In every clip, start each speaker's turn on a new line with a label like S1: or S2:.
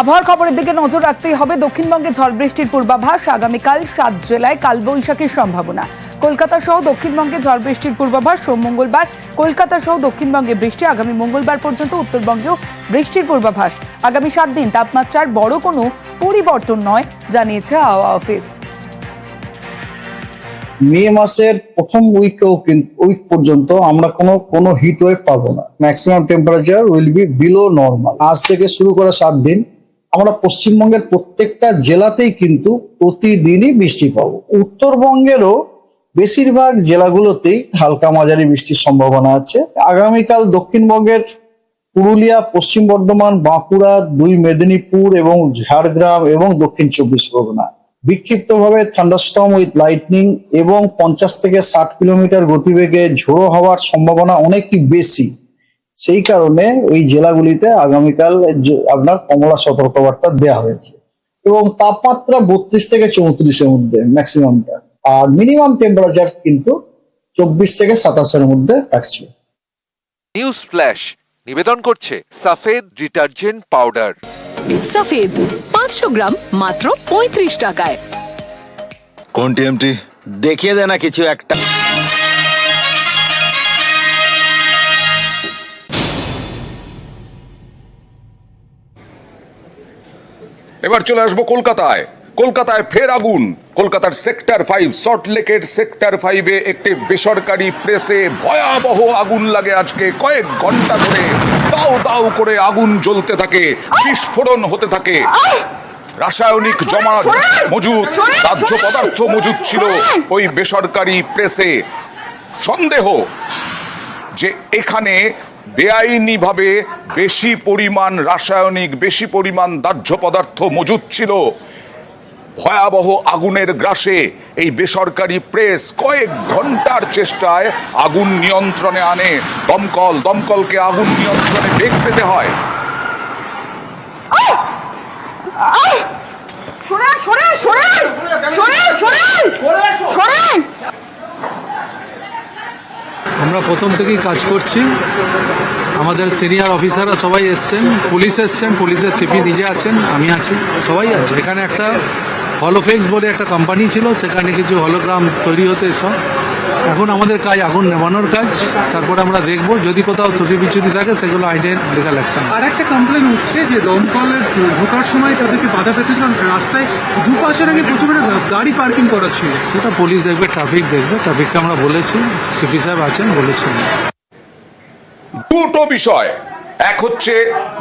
S1: আবহাওয়ার খবরের দিকে নজর রাখতেই হবে। দক্ষিণবঙ্গে ঝড় বৃষ্টির পূর্বাভাস আগামীকাল সাত জেলায় কালবৈশাখীর সম্ভাবনা। কলকাতা সহ দক্ষিণবঙ্গে ঝড় বৃষ্টির পূর্বাভাস সোম, মঙ্গলবার। কলকাতা সহ দক্ষিণবঙ্গে বৃষ্টি আগামী মঙ্গলবার পর্যন্ত, উত্তরবঙ্গেও বৃষ্টির পূর্বাভাস। আগামী সাত দিন তাপমাত্রার বড় কোনো পরিবর্তন নয়, জানিয়েছে হাওয়া অফিস।
S2: মে মাসের প্রথম উইকেও উইক পর্যন্ত আমরা কোনো কোনো হিট ওয়েভ পাবো না। Maximum temperature will be below normal আজ থেকে শুরু করা সাত দিন। আমরা পশ্চিমবঙ্গের প্রত্যেকটা জেলাতেই কিন্তু প্রতিদিনই বৃষ্টি পাবো। উত্তরবঙ্গেরও বেশিরভাগ জেলাগুলোতেই হালকা মাঝারি বৃষ্টির সম্ভাবনা আছে। আগামীকাল দক্ষিণবঙ্গের পুরুলিয়া, পশ্চিম বর্ধমান, বাঁকুড়া, দুই মেদিনীপুর এবং ঝাড়গ্রাম এবং দক্ষিণ চব্বিশ পরগনা। বিক্ষিপ্তভাবে থান্ডারস্টর্ম উইথ লাইটনিং এবং পঞ্চাশ থেকে ষাট কিলোমিটার গতিবেগে ঝোড়ো হওয়ার সম্ভাবনা অনেকই বেশি। সেই কারণে ওই জেলাগুলিতে আগামীকাল যে- আপনার কমলা সতর্কবার্তা দেওয়া হয়েছে। এবং তাপমাত্রা বত্রিশ থেকে চৌত্রিশের মধ্যে ম্যাক্সিমামটা আর মিনিমাম টেম্পারেচার কিন্তু চব্বিশ থেকে সাতাশের মধ্যে থাকছে।
S3: নিউজ ফ্ল্যাশ নিবেদন করছে সাফেদ ডিটারজেন্ট পাউডার।
S4: সাফেদ পাঁচশো গ্রাম মাত্র পঁয়ত্রিশ টাকায়।
S5: কোন টিএমটি?
S6: দেখিয়ে দে না কিছু একটা।
S7: এবার চলে আসব কলকাতায়। কলকাতায় ফের আগুন। কলকাতার সেক্টর ফাইভ সল্টলেকের সেক্টর ফাইভে একটি বেসরকারি প্রেসে ভয়াবহ আগুন লাগে আজকে কয়েক ঘণ্টা ধরে। দাও দাও করে আগুন জ্বলতে থাকে, বিস্ফোরণ হতে থাকে। রাসায়নিক জমা মজুদ, দাহ্য পদার্থ মজুদ ছিল ওই বেসরকারি প্রেসে। সন্দেহ যে এখানে বেআইনিভাবে বেশি পরিমাণ রাসায়নিক, বেশি পরিমাণ দাহ্য পদার্থ মজুদ ছিল। ভয়াবহ আগুনের গ্রাসে এই বেসরকারি প্রেস কয়েক ঘণ্টার চেষ্টায় আগুন নিয়ন্ত্রণে আনে। দমকল, দমকলকে আগুন নিয়ন্ত্রণে বেগ পেতে হয়।
S8: আমরা প্রথম থেকেই কাজ করছি। আমাদের সিনিয়র অফিসাররা সবাই এসছেন, পুলিশ এসছেন, পুলিশের সিপি নিজে আছেন, আমি আছি, সবাই আছে। এখানে একটা হলোফেক্স বলে একটা কোম্পানি ছিল, সেখানে কিছু হলোগ্রাম তৈরি হতে সব এখন আমাদের কাজ আগুন নেমানোর কাজ তারপরে আমরা দেখব যদি কোথাও ত্রুটি বিচ্যুতি থাকে সেগুলো আইনের লিগাল অ্যাকশন
S9: আর একটা কমপ্লেন উঠছে যে দমকলের ঢোকার সময় তাদেরকে বাধা পেতে কারণ রাস্তায় দুপাশে নাকি প্রচুর গাড়ি পার্কিং করা ছিল।
S8: সেটা পুলিশ দেখবে ট্রাফিক দেখবে ট্রাফিককে আমরা বলেছি সিপি সাহেব আছেন বলেছেন।
S7: দুটো বিষয় এক হচ্ছে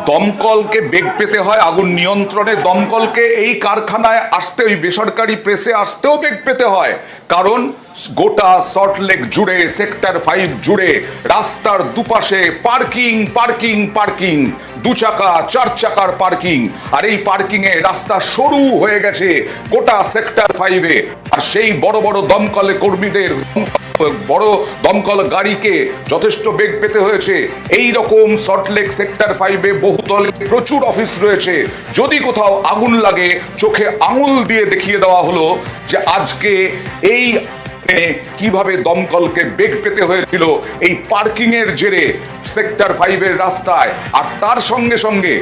S7: দমকলকে বেগ পেতে হয় আগুন নিয়ন্ত্রণে। দমকলকে এই কারখানায় আসতে, ওই বেসরকারি প্রেসে আসতেও বেগ পেতে হয়। কারণ গোটা সল্টলেক জুড়ে, সেক্টর ফাইভ জুড়ে রাস্তার দুপাশে পার্কিং পার্কিং পার্কিং। দু চাকা, চার চাকার পার্কিং। আর এই পার্কিং এ রাস্তা সরু হয়ে গেছে গোটা সেক্টর ফাইভে। আর সেই বড় বড় দমকলে কর্মীদের বড় দমকল গাড়িকে যথেষ্ট বেগ পেতে হয়েছে। এই রকম সল্টলেক সেক্টর ফাইভে বহুতলে প্রচুর অফিস রয়েছে। যদি কোথাও আগুন লাগে, চোখে আঙুল দিয়ে দেখিয়ে দেওয়া হলো যে আজকে এই কীভাবে দমকলকে বেগ পেতে হয়েছিল এই পার্কিং এর জেরে সেক্টর ফাইভের রাস্তায়। আর তার সঙ্গে সঙ্গে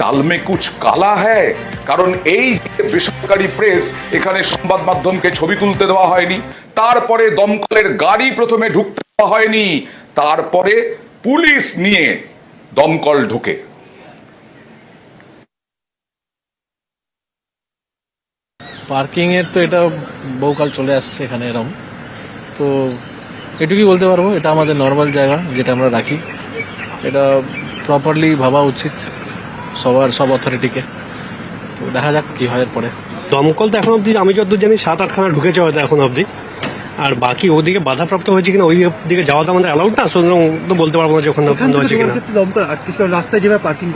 S7: ডালমে কুচ কালা হ্যায়? কারণ এই বেসরকারি প্রেস, এখানে সংবাদ মাধ্যমকে ছবি তুলতে দেওয়া হয়নি, তারপরে দমকলের গাড়ি প্রথমে ঢুকতে দেওয়া হয়নি, তারপরে পুলিশ নিয়ে দমকল ঢুকে।
S10: পার্কিংয়ের তো এটা বহুকাল চলে আসছে এখানে এরম। তো এটুকুই বলতে পারব, এটা আমাদের নর্মাল জায়গা, যেটা আমরা রাখি। এটা প্রপারলি ভাবা উচিত। সবার সব অথরিটিকে তো দেখা যাক কি হয় এরপরে।
S9: দমকল তো এখন অব্দি আমি যতদূর জানি সাত আটখানা ঢুকেছে হয়তো এখন অব্দি আর বাকি ওদিকে বাধাপ্রাপ্ত হয়েছে কিনা ওই দিকে যাওয়া তো আমাদের অ্যালাউড না সুতরাং তো বলতে পারব না যে ওখানে বন্ধ হয়েছে কিনা।
S11: দমকল আটকে রাস্তায় যেভাবে পার্কিং